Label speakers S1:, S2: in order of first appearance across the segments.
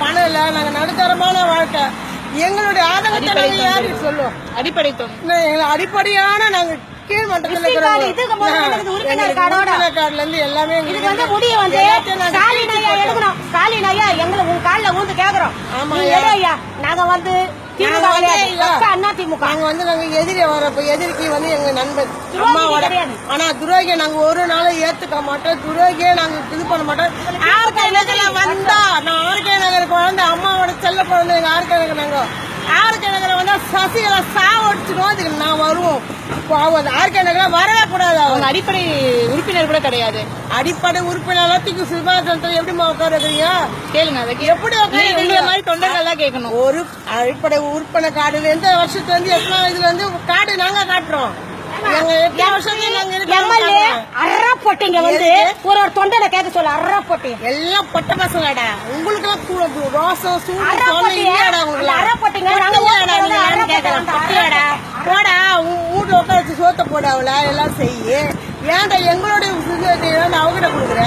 S1: பணம் இல்ல நாங்க நடுத்தரமான வாழ்க்கை. எங்களுடைய ஆதங்கத்தை நாங்க யாருக்கு சொல்லுவோம்?
S2: அடிப்படை
S1: எங்களை அடிப்படையான நாங்க கீழ்மட்டத்தில்
S3: விசிட் கார்டு, இதுக்கு முதல்ல எனக்கு உறுப்பினர் கார்டோட.
S1: கார்டுல இருந்து எல்லாமே
S3: இதுக்கு
S1: எங்களுக்கு
S3: வந்து முடிய வந்து
S1: எல்லாத்தையும் நாங்க
S3: வந்து திமுக
S1: நாங்க வந்து நாங்க எதிரி வரப்ப எதிரிக்கு வந்து எங்க நண்பர் அம்மாவோட. ஆனா துரோகியை நாங்க ஒரு நாளும் ஏத்துக்க மாட்டோம். துரோகியை நாங்க இது பண்ண மாட்டோம். வந்தா. நான் அம்மாவோட செல்ல குழந்தை எங்க ஆர்கே நகர் நாங்க ஆர்கே நகர் வந்தா சசிகலா சாவடிச்சிடும் அதுக்கு நான் வருவோம். அவங்க நகர வரவே கூடாது அவங்க
S2: அடிப்படை உறுப்பினர் கூட கிடையாது.
S1: அடிப்படை உறுப்பினர் எல்லாத்துக்கும் சிவாசனத்தை எப்படிமா உட்கார வைக்கிறீங்க
S2: கேளுங்க அதை
S1: எப்படி உட்கார
S2: உங்களை மாதிரி தொண்டர்கள் தான் கேட்கணும்.
S1: ஒரு அடிப்படை உறுப்பினர் கார்டு எந்த வருஷத்துல இருந்து எத்தனை இதுல இருந்து கார்டு நாங்க காட்டுறோம். எங்க எத்தனை வருஷத்துல
S3: போட்டீங்க வந்து ஒரு ஒரு தொண்டனை கேட்க சொல்ல அறா போட்டீங்க
S1: எல்லாம் பொட்ட பசங்கடா. உங்களுக்கு எல்லாம் கூட ரோசம் சூடு
S3: அரை அரை பொட்டிங்க, நாங்க அரை
S1: கேட்கலாம்.
S3: பொட்டி
S1: பொட்டியாடா. போடா வீட்டுல வச்சு சோத்த போட அவள எல்லாம் செய்யு. ஏன்டா எங்களுடைய அவகிட்ட கொடுக்குற?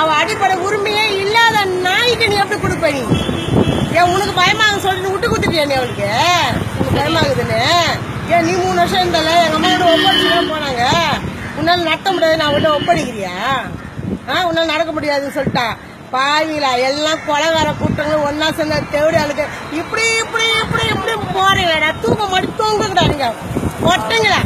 S1: அவ அடிப்படை உரிமையே இல்லாத நாய்க்கு நீ எப்படி கொடுப்ப நீ? ஏன் உனக்கு பயமாக சொல்லிட்டு விட்டு கொடுத்துட்டியா நீ அவளுக்கு? உனக்கு பயமாகுதுன்னு? ஏன் நீ மூணு வருஷம் இருந்தால எங்க அம்மா ஒப்படைச்சுதான் போனாங்க. உன்னால் நடத்த முடியாது நான் அவட்ட ஒப்படைக்கிறியா? ஆ உன்னால நடக்க முடியாதுன்னு சொல்லிட்டா. பாவிங்களா எல்லாம் கொலகார கூட்டங்களும் ஒன்னா சேர்ந்த தேவடி ஆளுக்கு. இப்படி இப்படி இப்படி இப்படி போறீங்கடா. தூக்க மட்டும் தூங்குங்கடா நீங்க. ஒட்டுங்களா